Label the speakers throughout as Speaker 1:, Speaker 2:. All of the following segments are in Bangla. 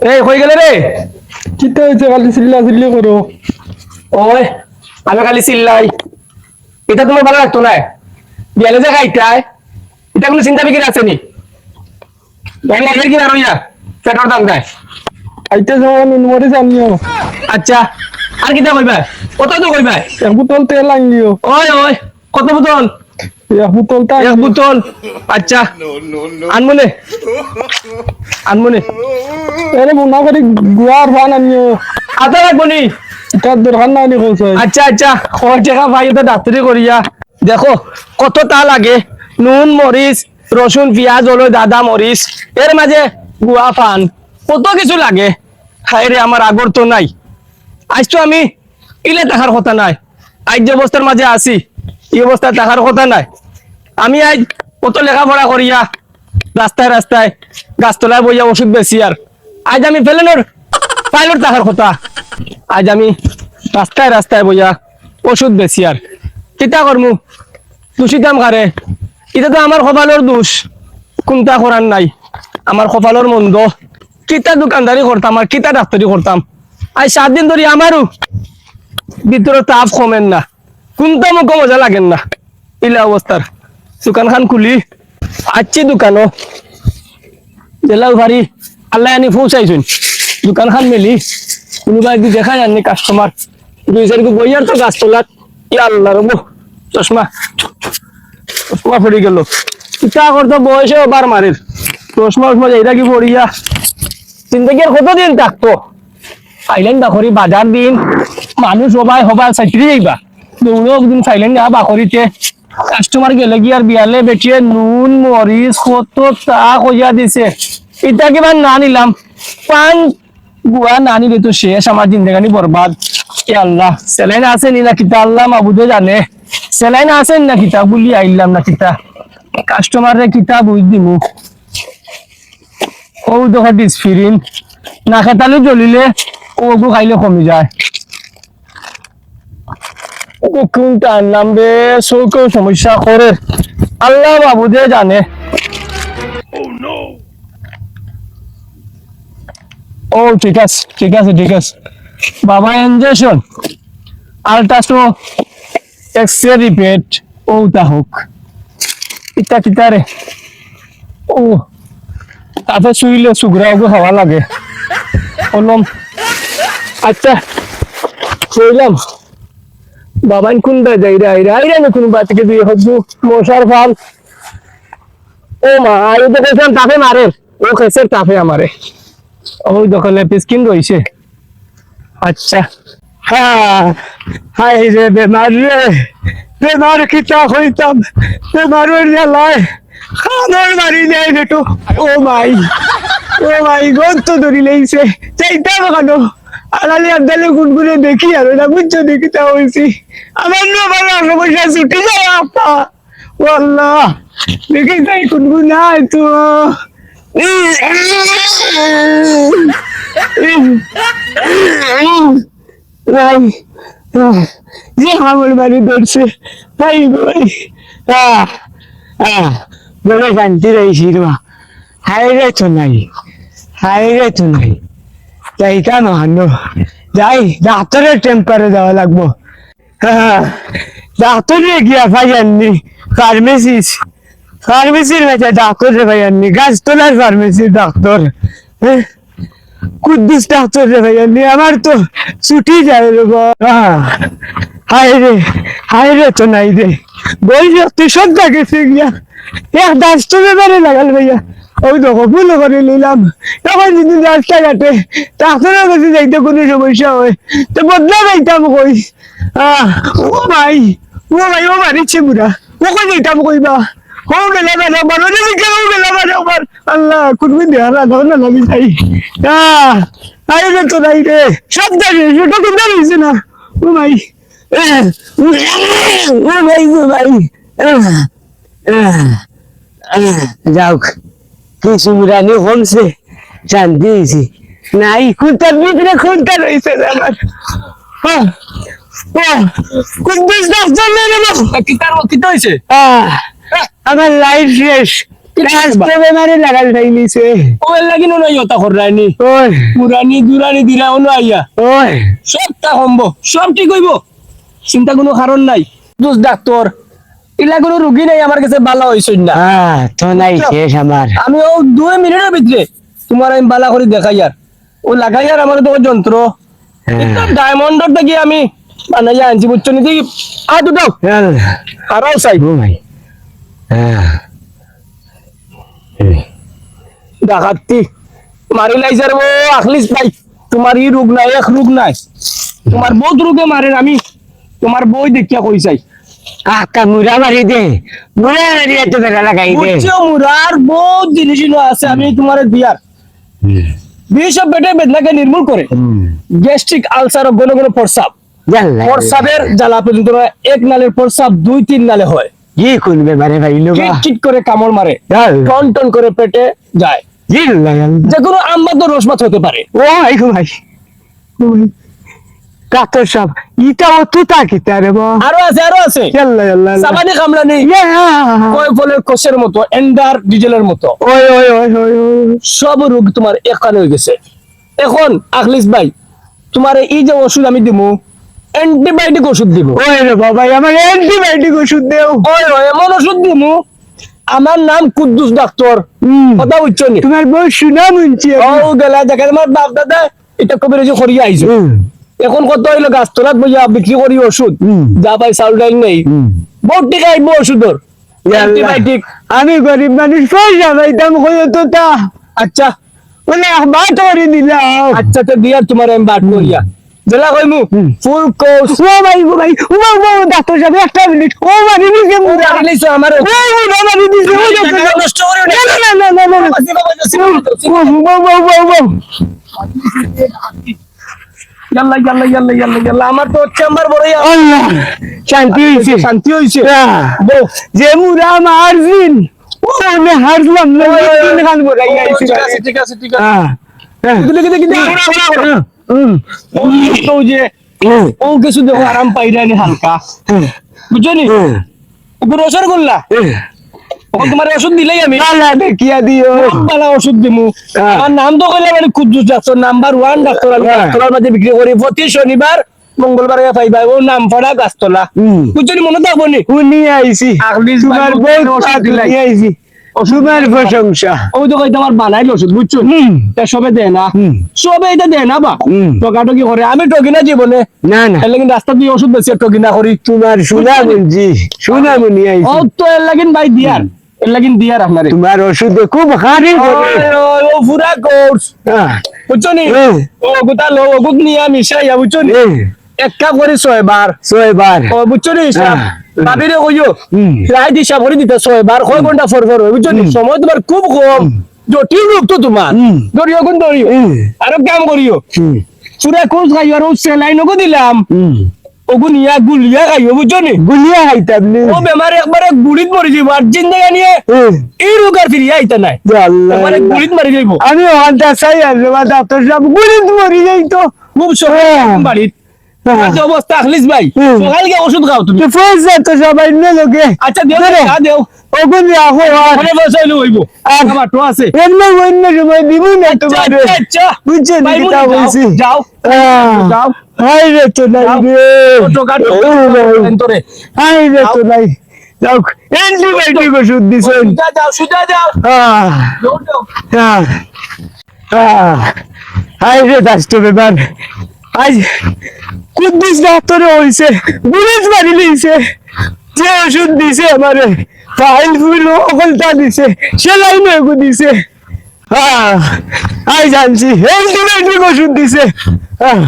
Speaker 1: এই হয়ে গেলে রে
Speaker 2: কিতা হয়েছে খালি চিল্লা চিল্লি করো
Speaker 1: ওই আমি খালি চিল্লাই। এটা তোমার ভালো লাগতো না বিয়ালে যে খাইতায় এটা কোনো চিন্তা বিক্রি আছে নি? আমি আগের কিনা রইয়া পেট্রোল দাম দেয়
Speaker 2: আইতে যাওয়া নুন মরে জানিও
Speaker 1: আচ্ছা আর কিটা কইবা কত তো কইবা
Speaker 2: এক বোতল তেল আনিও
Speaker 1: ওই ওই কত বোতল
Speaker 2: এক বোতল তা
Speaker 1: এক বোতল আচ্ছা। আনমনে। আনমনে।
Speaker 2: এরে করে গুয়ার ভান আনিও।
Speaker 1: আতা রাখব নি।
Speaker 2: তার দরকার নাই নি কইছে।
Speaker 1: আচ্ছা আচ্ছা। খবর টেকা ভাই তো ডাক্তারি করিয়া। দেখো কত তা লাগে। নুন মরিচ রসুন পেঁয়াজ হলো দাদা মরিচ। এর মাঝে গুয়া পান কত কিছু লাগে। হায় রে আমার আগর তো নাই। আজ তো আমি ইলে টাকার কথা নাই। আজ যে অবস্থার মাঝে আছি এই অবস্থায় টাকার কথা নাই। আমি আজ কত লেখাপড়া করিয়া রাস্তায় রাস্তায় গাছতলায় বইয়া ওষুধ বেশি আর আজ আমি ফেলেনোর পাইলট টাকার কথা। আজ আমি রাস্তায় রাস্তায় বইয়া ওষুধ বেশি আর কিতা করমু দূষিতাম খারে এটা তো আমার কপালের দোষ। কোনটা করার নাই। আমার কপালের মন্দ। কিতা দোকানদারি করতাম আর কিতা ডাক্তারি করতাম আজ সাত দিন ধরে আমারও ভিতরে তাপ কমেন না। কোনটা মুখ মজা লাগেন না। ইলা অবস্থার। দোকান খান খুলি। আচ্ছি দোকানও। জেলাও ভারি। আল্লাহ আনি পৌঁছাইছুন। দোকান খান মেলি। কোনোবা একদিন দেখা যাননি কাস্টমার দুই চারি বইয়ার তো গাছ তোলার। ইয়া আল্লাহ রব। চশমা। চশমা পড়ে গেল। ইটা করতো বয়সে বার মারির। চশমা উসমা এইটা কি পড়িয়া জিন্দগি আর কতদিন থাকতো সাইলেন্ট বাখরি বাজার দিন। মানুষ সবাই সবাই চাকরি যাইবা। দৌড়ো একদিন সাইলেন্ট যা বাখরিতে কাস্টমার গেলে কি আর বিয়ালে বেটিয়ে নুন মরিচ কত চা কইয়া দিছে। ইটা কিবা না নিলাম। পান গুয়া না নিলে তো শেষ আমার জিন্দগানি বরবাদ এ আল্লাহ সেলাইন আছে নি না কিতা? আল্লাহ মাবুদে জানে। সেলাইন আছে না কিতা? বলি আইলাম না কিতা? কাস্টমার কিতা বুঝ দিমু। ও দেখো ডিসফিরিন না খেতালে জ্বলিলে ওগু খাইলে কমি যায়। ও কোনটা আনলাম চৌকেও সমস্যা করে। আল্লাহ বাবুদে জানে। ও ঠিক আছে ঠিক আছে ঠিক আছে। বাবা injection ultrasound X ray repeat ও তা হোক। ইতা কিতা রে? ও তাতে শুইলে সুগরা ওগু হওয়া লাগে। বললাম আচ্ছা শুইলাম। বাবান কোনটা যাই রে আইরা আইরা আমি কোন বাতিকে দিয়ে হবু মশার ফাল। ও মা আই তো কইছিলাম তাপে মারে। ও খেসের তাপে আমারে। ওই দোকানে পিসকিন রইছে আচ্ছা। হ্যাঁ হাই রে, বেমার রে। বেমার কিতা হইতাম? বেমারের জ্বালায় খানোর মারি নেই বেটু। ও মাই। ও মাই গন্ত ধরি লেইছে। চাইতাম কেন? আড়ালে আদালে গুনগুনে দেখি, আর না বুঝছ দেখি তা হয়েছি আমার না আমার ছুটি যায় আপা? আল্লাহ দেখি তাই গুনগুনাই তো। যে আমার বাড়ি ধরছে, তাই ভাই বলে শান্তি রয়েছি রুয়া হাই রে তো নাই হাই রে তো নাই। তাই কেন হানো যাই ডাক্তারের টেম্পারে যাওয়া লাগবো। ডাক্তারে গিয়া ভাই আননি ফার্মেসিস ফার্মেসির কাছে ডাক্তারে ভাই আননি গাছতলার ফার্মেসির ডাক্তার হ্যাঁ? কুদ্দুস ডাক্তার রে ভাই আননি আমার তো ছুটি যায় রে হ্যাঁ রে, হায় রে তো নাই রে। বই তুই সদ্যা গেছে গিয়া। এক তো ব্যাপারে লাগাল ভাইয়া। ওই দেখো ভুল করে নিলাম। তখন যদি রাস্তাঘাটে ডাক্তারের কাছে যাইতে কোনো সমস্যা হয়, তো বদলা যাইতাম কই? ও ভাই ও ভাই, ও মারিচ্ছে বুড়া ও যাইতাম কইবা ও গেলা বেলা আমার ওই দিকে ও গেলা বেলা আমার। আল্লাহ কোনদিন দেহারা দাও না তো সব না। ভাই ভাই ভাই যাওক কিছু মুরানি কমছে শান্তি হয়েছে নাই খুনটার ভিতরে খুনটা রয়েছে আমার। কুদ্দুস ডাক্তার নেই রে বাবা। কিতা কিতা হইছে
Speaker 2: আহ, আমার লাইফ শেষ।
Speaker 1: চিন্তা কোনো কারণ নাই। ডাক্তার। এলা কোনো রুগী নাই আমার কাছে হয়েছে না
Speaker 3: হ্যাঁ তো নাই শেষ আমার।
Speaker 1: আমি ও দুই মিনিটের ভিতরে তোমার আমি বালা করে দেখাই আর। ও লাগাই আর আমার তো যন্ত্র।
Speaker 3: হ্যাঁ।
Speaker 1: ডায়মন্ডর থেকে আমি বানাইয়া আনছি বুঝছ নি? আ দুটো আরাও চাই।
Speaker 3: ভাই। হ্যাঁ।
Speaker 1: ডাকাতি মারি লাইজার ও আখলিস তোমার ই রোগ নাই এক রোগ নাই। তোমার বহুত রোগে মারেন আমি। তোমার বই দেখিয়া কই চাই।
Speaker 3: আকা মুরা মারি দে মুরা মারি এত বেলা লাগাই দে।
Speaker 1: বুঝছ মুরার বহুত জিনিস আছে আমি তোমার দিয়ার। বিশব পেটে বেদনাকে নির্মূল করে। গ্যাস্ট্রিক আলসার ও ঘন ঘন প্রস্রাব প্রস্রাবের জ্বালা পর্যন্ত এক নালের প্রস্রাব দুই তিন নালে হয়।
Speaker 3: কি ভাই
Speaker 1: চিট করে কামড় মারে টন টন করে পেটে যায়। যে কোনো আমবাদ রসমাত হতে পারে।
Speaker 3: ও ভাই ভাই। কাতর সব ইটা ও রে বা
Speaker 1: আরও আছে আরও আছে।
Speaker 3: ইয়াল্লা ইয়াল্লা
Speaker 1: সাবানি কামলানি কয় ফলের কোষের মতো এন্ডার ডিজেলের মতো।
Speaker 3: ওই ওই ওই ওই
Speaker 1: সব রোগ তোমার এখানে হয়ে গেছে। এখন আখলিস ভাই তোমার এই যে ওষুধ আমি দিব অ্যান্টিবায়োটিক ওষুধ দিব
Speaker 3: ওই রে বাবা আমার অ্যান্টিবায়োটিক ওষুধ দেও।
Speaker 1: ওই ওই এমন ওষুধ দিব আমার নাম কুদ্দুস ডাক্তার। কথা নি?
Speaker 3: তোমার বউ শুনা মুনছি
Speaker 1: ও গেলা দেখে তোমার বাপ দাদা এটা কবিরাজি করিয়া আইছো। এখন কত হইল গাছতলাত বইয়া বিক্রি করি ওষুধ। যা পাই চাউল ডাইল নেই বহুত টিকা আইব ওষুধর অ্যান্টিবায়োটিক
Speaker 3: আমি গরিব মানুষ পয়সা পাইতাম কই তো তা
Speaker 1: আচ্ছা
Speaker 3: বলে বাট করে দিলাম
Speaker 1: আচ্ছা তো দিয়া তোমার আমি বাট করিয়া জেলা কইমু। ফুল কোর্স
Speaker 3: ও ভাই ও ভাই ও ভাই ও ডাক্তার সাহেব একটা মিনিট ও মারি দিছে মুরা
Speaker 1: রাখলিস আমার
Speaker 3: ও ও না মারি দিছে ও।
Speaker 1: নষ্ট করে
Speaker 3: না না না না না ও ও ও ও
Speaker 1: ইয়াল্লা ইয়াল্লা ইয়াল্লা ইয়াল্লা ইয়াল্লা। আমার তো চেম্বার বড়
Speaker 3: আল্লাহ। শান্তি হইছে
Speaker 1: শান্তি হইছে। বউ
Speaker 3: যে মুরা মারজিন ও আমি হারলাম না তিন খান বড়াই আইছি
Speaker 1: ঠিক আছে ঠিক আছে ঠিক আছে।
Speaker 3: হ্যাঁ হ্যাঁ।
Speaker 1: কিন্তু কিন্তু কিন্তু
Speaker 3: হুম।
Speaker 1: ও যে ও। কিছু দেখো আরাম পাইরানি হালকা।
Speaker 3: হুম।
Speaker 1: ওকে রসর করলা? ওকে তোমার ওষুধ দিলেই আমি।
Speaker 3: লালা দেখিয়া দিও।
Speaker 1: বালা ওষুধ দিমু।
Speaker 3: হ্যাঁ।
Speaker 1: আমার নাম তো কইলে মানে Kuddus doctor number one doctor আমি
Speaker 3: হ্যাঁ।
Speaker 1: গাছতলার মাঝে বিক্রি করি। প্রতি শনিবার মঙ্গলবার পাইবা ও নাম পড়া গাছতলা।
Speaker 3: হুম।
Speaker 1: বুঝছ নি? মনে থাকব নি
Speaker 3: উনি আইছি
Speaker 1: আগলিস
Speaker 3: তোমার
Speaker 1: ভাই,
Speaker 3: বউ
Speaker 1: ওষুধ
Speaker 3: পাগলি।
Speaker 1: দিলাই।
Speaker 3: আইছি। তোমার প্রশংসা।
Speaker 1: ওই তো কইতে আমার বানাইল ওষুধ বুঝছ? তা সবে দেয় না। সবে এটা দেয় না বা। টকাটকি করে। আমি টকি না জীবনে।
Speaker 3: না না।
Speaker 1: এর লাগিন রাস্তা দিয়ে ওষুধ বেশি টকি না করি।
Speaker 3: তোমার সোনা মুঞ্জি সোনা মুনি
Speaker 1: ও তো এর লাগিন ভাই দিয়ার। এর লাগিন দিয়ার আপনারে।
Speaker 3: তোমার ওষুধ খুব হারি
Speaker 1: ও পুরা কোর্স। বুঝছ নি ও গোটা লো ওগুত নিয়ে মিশাইয়া বুঝছ নি এক কাপ করে ছয় বার
Speaker 3: ছয় বার
Speaker 1: ও বুঝছ নি
Speaker 3: হ্যাঁ।
Speaker 1: ভাবিরে কইও
Speaker 3: হুম।
Speaker 1: রায় হিসাব করে দিতে ছয় বার কয় ঘণ্টা ফর ফর বুঝছ নি সময় তোমার খুব কম। জটিল রোগ তো তোমার। দরিও কোন দরিও। আরও কাম করিও। পুরা কোর্স খাইও আর ও সেলাইন ওগো দিলাম ওগো নিয়া গুলিয়া খাইও বুঝছ নি
Speaker 3: গুলিয়া খাইতাম নি
Speaker 1: ও বেমার একবারে গুলিত মরি যাব আর জিন্দগা নিয়ে এই রোগ আর ফিরিয়ে আইতা নাই। একবারে গুলিত মারি যাইব।
Speaker 3: আমি ওখানটা চাই আর বাবা ডাক্তার সাহেব গুলিত মরি যাই তো।
Speaker 1: খুব সকালে
Speaker 3: হ্যাঁ।
Speaker 1: বাড়িত।
Speaker 3: হ্যাঁ।
Speaker 1: তোমার যে অবস্থা আখলিস ভাই
Speaker 3: হুম।
Speaker 1: ওষুধ খাও তুমি।
Speaker 3: পয়সা তো সবাই নে লোকে
Speaker 1: আচ্ছা দেও দেও
Speaker 3: ওগুন রাখো আর
Speaker 1: পয়সা হইলে হইব। আমার তো আছে।
Speaker 3: এমনি অন্য সময় দিব না
Speaker 1: আচ্ছা,
Speaker 3: তোমার।
Speaker 1: আচ্ছা, আচ্ছা। যাও, যাও।
Speaker 3: আহ,
Speaker 1: যাও।
Speaker 3: হাই রে তো নাই। রে। হাই রে তো নাই যাও। অ্যান্টিবায়োটিক ওষুধ দিছেন।
Speaker 1: সুজা যাও সুজা যাও।
Speaker 3: আহ, হাই রে দাস্ত ব্যাপার আজ কুদ্দুস ডাক্তারে হইছে বুলেট মারি লইছে। যে ওষুধ দিছে আমারে ফাইল ফুল দিছে সেলাই নয় দিছে। আহ, আই জানছি অ্যান্টিবায়োটিক ওষুধ দিছে। আহ,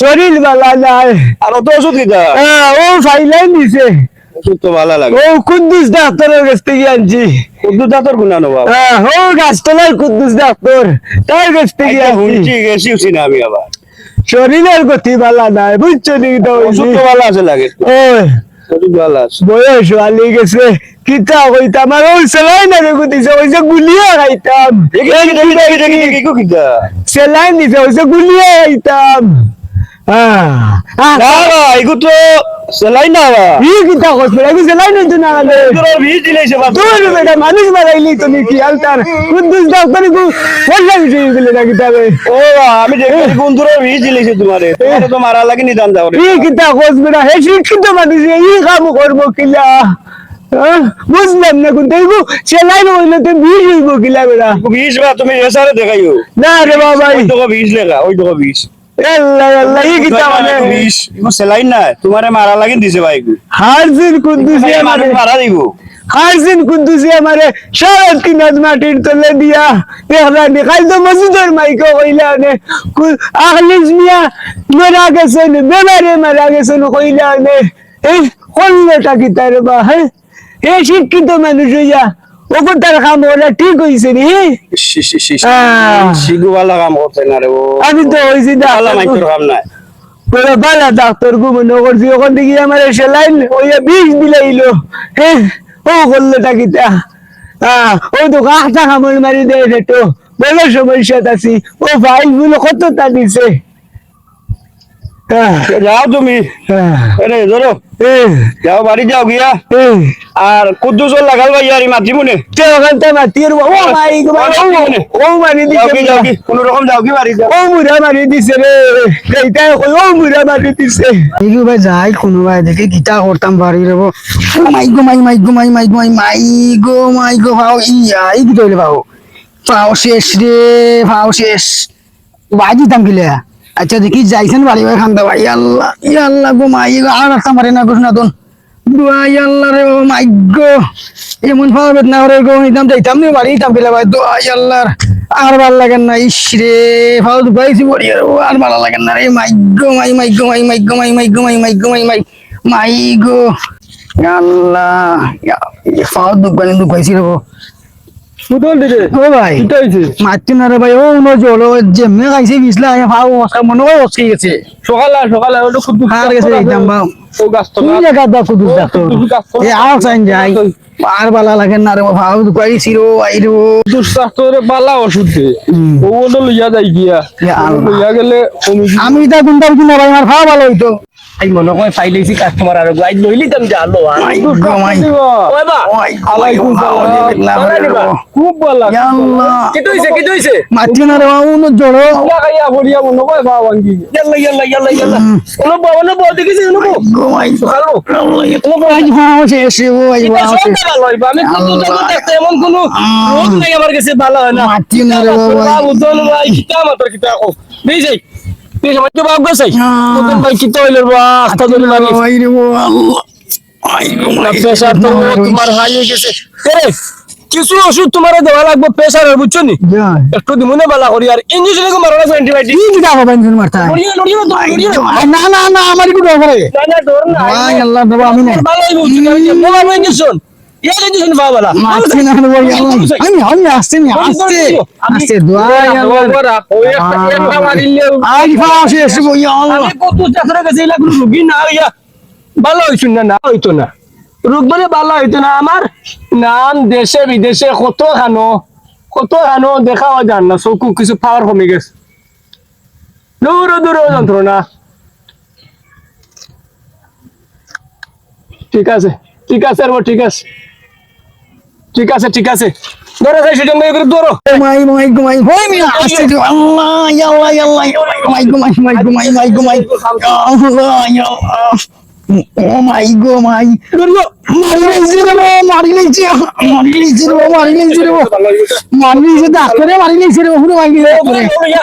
Speaker 3: শরীর বালা নাই।
Speaker 4: আর অত ওষুধ কিতা?
Speaker 3: ও ফাইলাই
Speaker 4: ওষুধ তো ভালো লাগে।
Speaker 3: ও কুদ্দুস ডাক্তারের কাছ থেকে আনছি।
Speaker 4: উর্দু দাঁতর গুণা নো বাবা
Speaker 3: আহ, ও গাছতলার কুদ্দুস ডাক্তার তার কাছ থেকে
Speaker 4: শুনছি গেছি না আমি আবার।
Speaker 3: শরীরের গতি বালা নাই বুঝছ নি তো
Speaker 4: ওষুধ তো ভালো আছে লাগে। ওষুধ ভালো আছে।
Speaker 3: বয়স আলি গেছে কিতা হইতাম আর ওই সেলাই না রেখে দিছে ওই যে গুলিয়া খাইতাম। সেলাই দিছে ওই যে গুলিয়া খাইতাম। কি রে মানুষ মারাইলি তো নাকি আলতার কুদ্দুস কো বললা কিছু? গেলে না কিতাবে
Speaker 4: ও আমি দেখি বন্ধুরা ভিজ দিলেছে তোমারে তো মারা লাগে নিদান রে
Speaker 3: ই কিতা কইছ বেটা হে শিক্ষিত মানুষ ই কাম করব কিলা? বুঝলাম না কোন দেখব সেলাই হইলে তো বিষ হইব কিলা বেটা
Speaker 4: ভিজ বা তুমি এসারে দেখাইও।
Speaker 3: না রে বাবা
Speaker 4: ওই তো ভিজ লেখা ওই তো ভিজ
Speaker 3: আল্লাহ আল্লাহ ই কিতা মানে
Speaker 4: ভিজ এগু সেলাই না তোমারে মারা লাগে দিছে ভাই
Speaker 3: হারজিন কুদ্দুসি আমারে।
Speaker 4: মারা দিব।
Speaker 3: হারজিন কুদ্দুসি আমারে। সারা কিনাত মাটির তলে দিয়া। দেখলা নি খাই তো মসজিদের মাইকে কইলা নে। আখলিস মিয়া মারা গেছেন বেমারে মারা গেছেন কইলা নে। এই কল্লেটা কি বা হ্যাঁ? এ শিক্ষিত মানুষ হইয়া ওপর তার কাম ওরা ঠিক হইছে নি।
Speaker 4: কাম করতে না রে ও।
Speaker 3: আমি তো হইছি
Speaker 4: মাইকর কাম নাই।
Speaker 3: বলে বালা ডাক্তার করছি ওখান থেকে আমার সেলাইন ওইয়া বিষ বিলাইলো হ্যাঁ ও করল টাকিটা হ্যাঁ ও তো কাঁচা কামড় মারি দেয় বড় সমস্যাত আছি। ও গুলো কত তা দিছে?
Speaker 4: যাও তুমি। আরে ধরো। যাও বাড়ি যাও গিয়া। আর কুদ্দুস লাগাল ভাই আর মাতি মনে
Speaker 3: তো ওখান থেকে ও মাই ও- ও মারি
Speaker 4: যাও কি যাও কি
Speaker 3: দিছে
Speaker 4: কোন রকম যাও কি বাড়ি যাও।
Speaker 3: ও মুরা মারি দিছে রে। এইটাই কই ও মুরা মারি দিছে।
Speaker 5: এইগুলো যাই কোনোবাই দেখে গীতা করতাম বাড়ি রব মাই গো মাই মাই গো মাই মাই গো মাই মাই গো মাই গো ভাও ইয়া এই পাও শেষ রে ভাও শেষ। বাই দিতাম কিলে? আচ্ছা দেখি যাইছেন বাড়ি বাড়ি খান্দা ভাই আল্লাহ ইয়া আল্লাহ গো মাই আর রাস্তা মারে না ঘোষণা দন দুয়াই আল্লাহ রে ও মাই গো এমন ভাও বেদনা করে গো নিতাম যাইতাম নি বাড়ি দিতাম কিলে ভাই দুয়াই আল্লাহর আর ভালো লাগে না ইস রে ভাও দুবাইছি বড়ি আর ভালো লাগে না রে মাই গো মাই মাই গো মাই মাই গো মাই মাই গো মাই মাই গো মাই মাই মাই গো আল্লাহ ফাও দুবানি দুবাইছি রে
Speaker 2: ফুটল দিলে
Speaker 5: ও ভাই।
Speaker 2: কিটা হইছে।
Speaker 5: মাতি না রে ভাই ও ন জল যেমনে খাইছে বিছলা ফাও মনে হয় অসকে গেছে।
Speaker 2: সকালে সকালে ওটা খুব
Speaker 5: আর গেছে একদম বাও
Speaker 2: ও গাছ তো
Speaker 5: জায়গা দা এ আর চাইন যাই। আর বালা লাগে না রে ভাও দুবাইছি রো আইরো
Speaker 2: দুঃস্বাস্থ্যরে বালা ওষুধ দে। ও ওটা লইয়া যাই গিয়া।
Speaker 5: আল্লাহ।
Speaker 2: লইয়া গেলে
Speaker 5: আমি তা কিনা ভাই আমার খাওয়া ভালো হইতো।
Speaker 1: আই মনে কয় পাইলেছি কাস্টমার আর গাইড লইলি তুমি জানো বা
Speaker 2: খুব ভালো
Speaker 1: কি হইছে কি হইছে
Speaker 5: মাতি না রে ভাও ন জড়ো।
Speaker 2: খাইয়া ভরিয়া মনে হয় বাবা ভাঙ্গি
Speaker 1: ইয়াল্লা ইয়াল্লা ইয়াল্লা ইয়াল্লা ওনো বাবা না বাবা দেখিছে ওনো বউ
Speaker 5: গো মাই
Speaker 1: ভালো
Speaker 5: আজ ভাও শেষ রে ও আজ
Speaker 1: ভালো হইবা আমি
Speaker 5: আল্লাহ।
Speaker 1: দেখতে এমন কোনো রোগ নাই আমার কাছে ভালো হয় না।
Speaker 5: মাতি না রে বাবা।
Speaker 1: দন ভাই কিতা মাত্র কিতা ও দেই যাই। দেই যাই তো বাবু গেছে। মতন ভাই কিতা হইল বা আস্তা ধরে মারি
Speaker 5: ভাই রে ও আল্লাহ।
Speaker 1: না প্রেসার তো তোমার হাই হয়ে গেছে। এরে কিছু ওষুধ তোমার দেওয়া লাগবে প্রেসারের বুঝছ নি? একটু দিমুনে বালা করি আর ইঞ্জেকশন কো মারা লাগবে অ্যান্টিবায়োটিক
Speaker 5: কি কিতা হবে ইনজুন মারতা না না না আমার কি ডর
Speaker 1: না না ডর না
Speaker 5: ভাই আল্লাহ দেবা আমি না
Speaker 1: ভালো হইব তুমি মোবাইল ইঞ্জেকশন
Speaker 5: আমি আমি আসছে আসছে আসছে
Speaker 1: ভালো হইছুন না না হইতো না রোগ বলে ভালো হইতো না আমার নাম দেশে বিদেশে কত হানো কত হানো দেখা জান না চকু কিছু পাওয়ার কমে গেছে দূর দূর যন্ত্রণা ঠিক আছে ঠিক আছে ঠিক আছে ঠিক আছে ঠিক আছে ধরো সেই সুজন ভাই করে ধরো
Speaker 5: মাই মাই গো হই মিয়া আসছে তো আল্লাহ ইয়া আল্লাহ ইয়া আল্লাহ মাই ঘুমাই মাই ঘুমাই ঘুমাই মাই মাই গো আল্লাহ ইয়া আল্লাহ ও মাই গো মাই মারি রে মারি
Speaker 1: ভালো
Speaker 5: ইয়া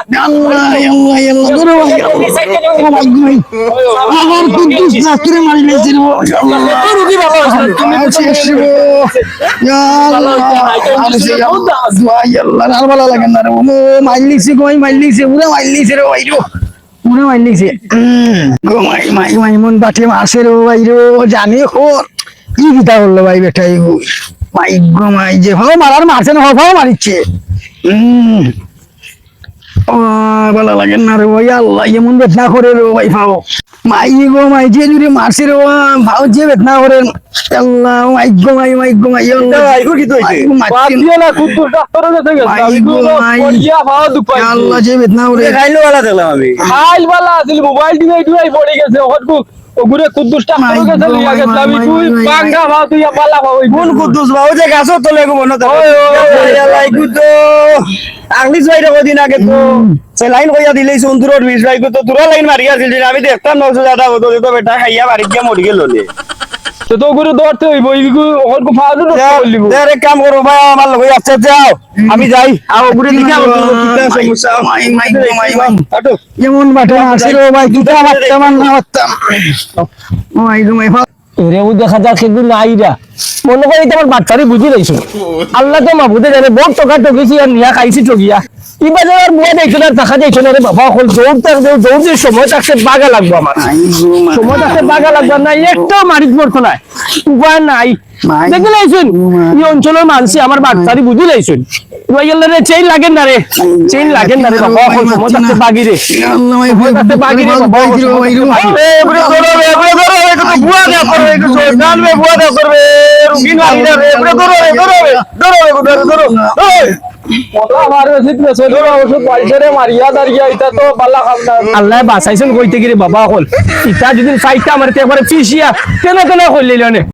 Speaker 5: ইয়া ইয়া লাগে না রে ও রে ভাই রো মাইন লিখছে মাই মাই মন বাটে মাসের রে ভাই রো জানি হোর কি কিতা বলল ভাই বেটাই হই মাই গো মাই, যে ভাও মারার মারছে না, ভাও মারিচ্ছে। ও ভালো লাগে না রে ভাই, আল্লাহ, এমন বেদনা করে রে ভাই ভাও। মাই গো মাই যে জুড়ে মারছে রে ভাও যে বেদনা করে। আল্লাহ মাই গো মাই মাই গো মাই আল্লাহ।
Speaker 4: আইগো কি তো হইছে?
Speaker 2: বাদ দিয়ে না কুদ্দুস ডাক্তারের কাছে গেছে
Speaker 5: মাই গো মাই।
Speaker 2: পড়িয়া ভাও দুপাই
Speaker 5: আল্লাহ যে বেদনা করে।
Speaker 4: খাইলো वाला দেখলাম আমি।
Speaker 2: খাইল বালা আছিল মোবাইল দিবে দুই পড়ে গেছে ওহরকু ওগুরে কুদ্দুস গেছে আমি
Speaker 5: মাই,
Speaker 2: তুই
Speaker 5: মাই, মাই,
Speaker 2: পাঙ্গা ভাও তুই বালা ভাও
Speaker 4: কোন কুদ্দুস বাবু যে গাছর তলে গো মনে
Speaker 2: ওই, ওই, ওই।
Speaker 4: লাইকু তো আগলি ছয় কদিন আগে তো সে লাইন কইয়া দিলে সন্দুরর বিষ ভাই তো তোরা লাইন মারিয়া আমি দেখতাম দাদা বোধ তো বেটা খাইয়া বাড়ি গিয়া মরি গেল
Speaker 2: তো তো ওগুরে ধরতে হইব এইগু ওহরকু ফাজু রক্ষা করলিব
Speaker 4: এক কাম করো ভাই আমার লগে আচ্ছা যাও। আমি যাই। আর সমস্যা
Speaker 5: মাই মাই মাই মাই
Speaker 4: আটো
Speaker 5: যেমন বাটে আসে ভাই দুটা বাটতাম আর না বাটতাম মাই গো মাই
Speaker 1: রে ও দেখা যাক মনে করি তোমার বাচ্চারে বুঝি লাইছো আল্লাহ তো মাবুদে জানে বহুত টকা টকেছি আর নিয়া খাইছি টকিয়া ইবা আর বুয়া দেখছ না দেখা যাইছো না রে বাবা হল জোর তাক জোর যে সময় থাকছে বাগা লাগবো আমার সময় থাকছে বাগা লাগবে না একটাও মারিত পড়তো না উপায় নাই। দেখি লাইছুন এই অঞ্চলের মানুষ আমার বাচ্চারি বুঝি লাইছুন রে চেইন লাগেন না রে চেইন লাগেন না রে বাবা হল সময় থাকছে বাগি রে বাগি রে
Speaker 4: বুয়া করবে বুয়া করবে ধরো ধরো ধরো ধরো ধরো
Speaker 1: আল্লাহ বাঁচাইছেন কইতে গিয়ে বাবা হল ইটা যদি চাইটা আমার একবারে পিছিয়া। কেন কেন করলিল